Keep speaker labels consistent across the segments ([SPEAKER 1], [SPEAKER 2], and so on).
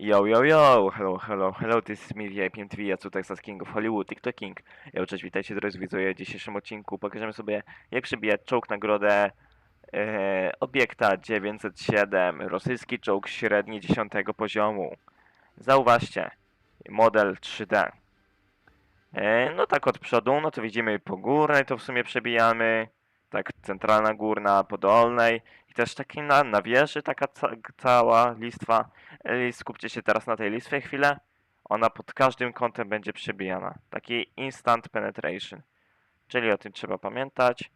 [SPEAKER 1] Yo, yo, yo! Hello, hello, hello, this is me, VIP TV, Yacu Texas King of Hollywood, TikTok King. Yo, cześć, witajcie drodzy widzowie. W dzisiejszym odcinku pokażemy sobie, jak przebijać czołg nagrodę e, obiekta 907, rosyjski czołg średni 10 poziomu. Zauważcie, model 3D. E, no tak od przodu, no to widzimy po górnej, to w sumie przebijamy. Tak centralna górna, po dolnej. I też taki na, na wieży taka ca cała listwa. Skupcie się teraz na tej listwie chwilę. Ona pod każdym kątem będzie przebijana. Taki instant penetration. Czyli o tym trzeba pamiętać.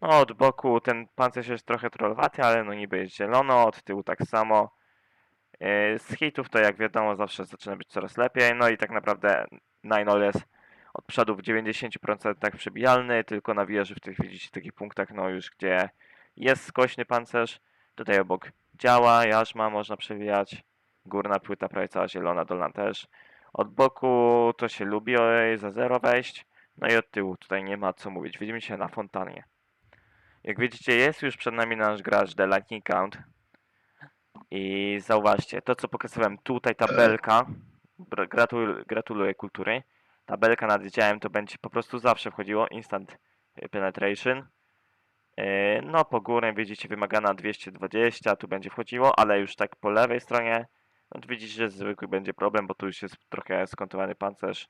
[SPEAKER 1] No od boku ten pancerz jest trochę trollowaty, ale no niby jest zielono, od tyłu tak samo. E, Z hitów to jak wiadomo zawsze zaczyna być coraz lepiej. No i tak naprawdę Ninol jest od przodu w 90% tak przebijalny, tylko na wieży w tych widzicie takich punktach, no już gdzie jest skośny pancerz. Tutaj obok działa, jarzma można przewijać. Górna płyta prawie cała zielona, dolna też. Od boku to się lubi za zero wejść. No i od tyłu tutaj nie ma co mówić. Widzimy się na fontannie. Jak widzicie jest już przed nami nasz gracz The Lightning Count. I zauważcie, to co pokazywałem tutaj tabelka. Gratul gratuluję kultury. Tabelka nad działem to będzie po prostu zawsze wchodziło Instant Penetration. Yy, No, po górę widzicie wymagana 220, tu będzie wchodziło, ale już tak po lewej stronie, no widzicie, że zwykły będzie problem, bo tu już jest trochę skontowany pancerz.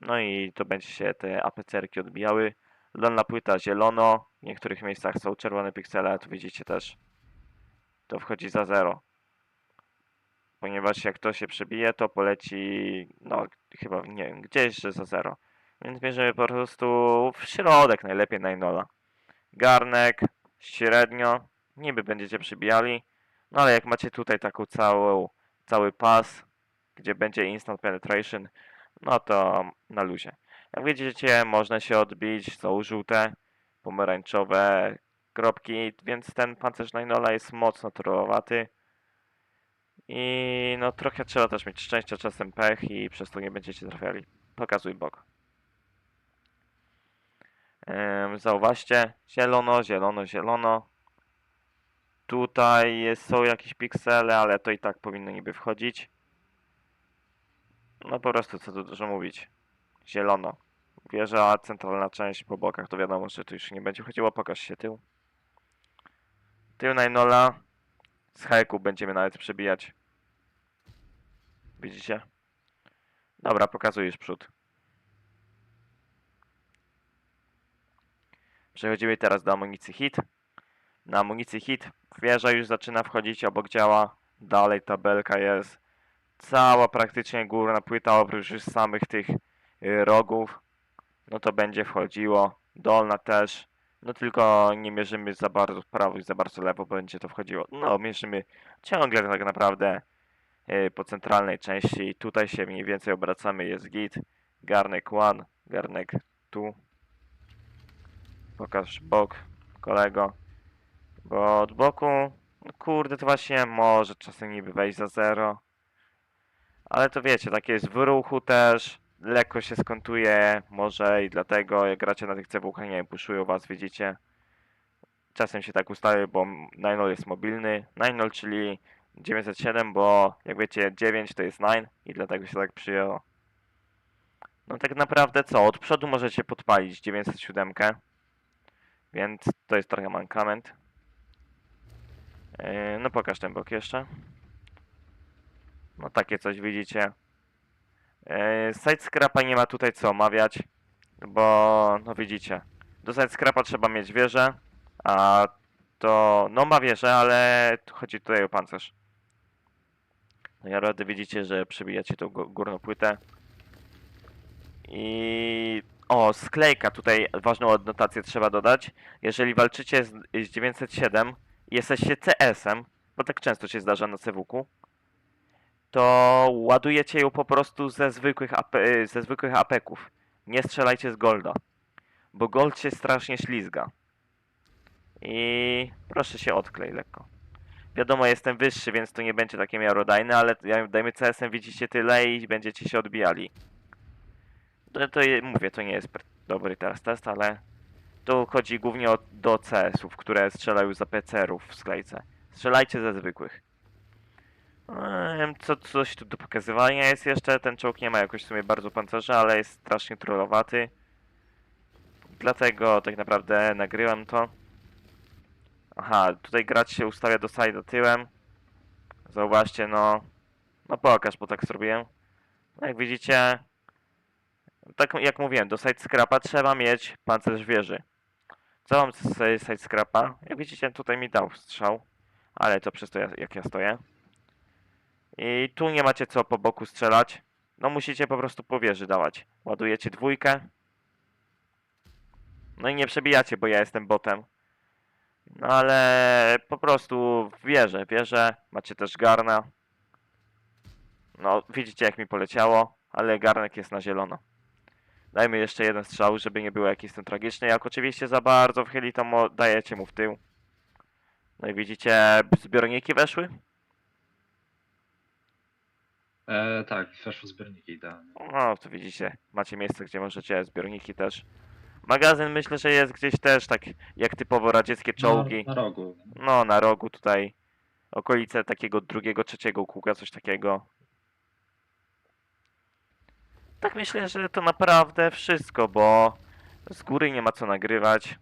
[SPEAKER 1] No i to będzie się te APCR-ki odbijały. Dolna płyta zielono, w niektórych miejscach są czerwone piksele, tu widzicie też. To wchodzi za zero. Ponieważ jak to się przebije, to poleci, no chyba, nie wiem, gdzieś, że za zero. Więc bierzemy po prostu w środek, najlepiej na Inola garnek, średnio, niby będziecie przybijali, no ale jak macie tutaj taką całą, cały pas, gdzie będzie instant penetration, no to na luzie. Jak widzicie, można się odbić, są żółte, pomarańczowe kropki, więc ten pancerz Ninola jest mocno trollowaty. I no trochę trzeba też mieć szczęścia, czasem pech i przez to nie będziecie trafiali. Pokazuj bok. Zauważcie, zielono, zielono, zielono. Tutaj są jakieś piksele, ale to i tak powinno niby wchodzić. No po prostu, co tu dużo mówić. Zielono. Wieża, centralna część po bokach, to wiadomo, że tu już nie będzie chodziło. Pokaż się tył. Tył Najnola. Z hajku będziemy nawet przebijać. Widzicie? Dobra, pokazujesz przód. Przechodzimy teraz do amunicji hit. Na amunicji hit wieża już zaczyna wchodzić, obok działa. Dalej tabelka jest. Cała praktycznie górna płyta, oprócz już samych tych y, rogów. No to będzie wchodziło. Dolna też. No tylko nie mierzymy za bardzo w prawo i za bardzo lewo, będzie to wchodziło. No, mierzymy ciągle tak naprawdę y, po centralnej części. Tutaj się mniej więcej obracamy, jest git. Garnek one, garnek tu. Pokaż bok, kolego. Bo od boku, no kurde, to właśnie może czasem niby wejść za zero. Ale to wiecie, takie jest w ruchu też. Lekko się skontuje, może i dlatego jak gracie na tych cewuchach, nie puszują was, widzicie. Czasem się tak ustawi, bo Ninol jest mobilny. Ninol, czyli 907, bo jak wiecie 9 to jest 9 i dlatego się tak przyjęło. No tak naprawdę co, od przodu możecie podpalić 907. Więc to jest trochę mankament. Yy, no pokaż ten bok jeszcze. No takie coś widzicie. Yy, side nie ma tutaj co omawiać, bo no widzicie. Do side scrapa trzeba mieć wieżę, a to no ma wieżę, ale chodzi tutaj o pancerz. No ja rady widzicie, że przebijacie tą gó- górną płytę. I o, sklejka, tutaj ważną odnotację trzeba dodać. Jeżeli walczycie z, z 907 i jesteście CS-em, bo tak często się zdarza na CWK, to ładujecie ją po prostu ze zwykłych, AP, y, ze zwykłych apeków. Nie strzelajcie z golda, bo gold się strasznie ślizga. I proszę się odklej lekko. Wiadomo, jestem wyższy, więc to nie będzie takie miarodajne, ale dajmy CS-em widzicie tyle i będziecie się odbijali. No to je- mówię, to nie jest dobry teraz test, ale tu chodzi głównie o, do CS-ów, które strzelają za PCR-ów w sklejce. Strzelajcie ze zwykłych. Em, Co, coś tu do pokazywania jest jeszcze. Ten czołg nie ma jakoś w sumie bardzo pancerza, ale jest strasznie trollowaty. Dlatego tak naprawdę nagrywam to. Aha, tutaj gracz się ustawia do side'a tyłem. Zauważcie, no... No pokaż, bo tak zrobiłem. No jak widzicie... Tak jak mówiłem, do side scrapa trzeba mieć pancerz wieży. Co mam z z side scrapa? Jak widzicie, tutaj mi dał strzał. Ale to przez to ja- jak ja stoję. I tu nie macie co po boku strzelać. No musicie po prostu po wieży dawać. Ładujecie dwójkę. No i nie przebijacie, bo ja jestem botem. No ale po prostu w wieżę, wieżę. Macie też garna. No widzicie jak mi poleciało, ale garnek jest na zielono. Dajmy jeszcze jeden strzał, żeby nie było jakiś ten tragiczny. Jak oczywiście za bardzo wchyli, to dajecie mu w tył. No i widzicie, zbiorniki weszły?
[SPEAKER 2] E, tak, weszło zbiorniki idealnie.
[SPEAKER 1] No, to widzicie, macie miejsce, gdzie możecie, zbiorniki też. Magazyn myślę, że jest gdzieś też tak jak typowo radzieckie czołgi.
[SPEAKER 2] Na, na rogu.
[SPEAKER 1] No, na rogu tutaj. Okolice takiego drugiego, trzeciego kółka, coś takiego. Tak myślę, że to naprawdę wszystko, bo z góry nie ma co nagrywać.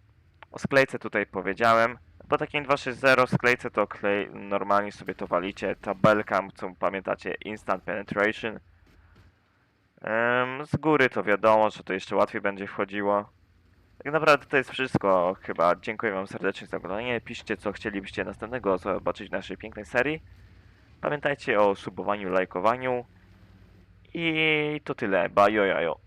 [SPEAKER 1] O sklejce tutaj powiedziałem. Po takim 260 sklejce to klej, normalnie sobie to walicie. Tabelka, co pamiętacie, Instant Penetration. Z góry to wiadomo, że to jeszcze łatwiej będzie wchodziło. Tak naprawdę to jest wszystko chyba. Dziękuję wam serdecznie za oglądanie. Piszcie co chcielibyście następnego zobaczyć w naszej pięknej serii. Pamiętajcie o subowaniu, lajkowaniu. I to tyle. Bajo jajo.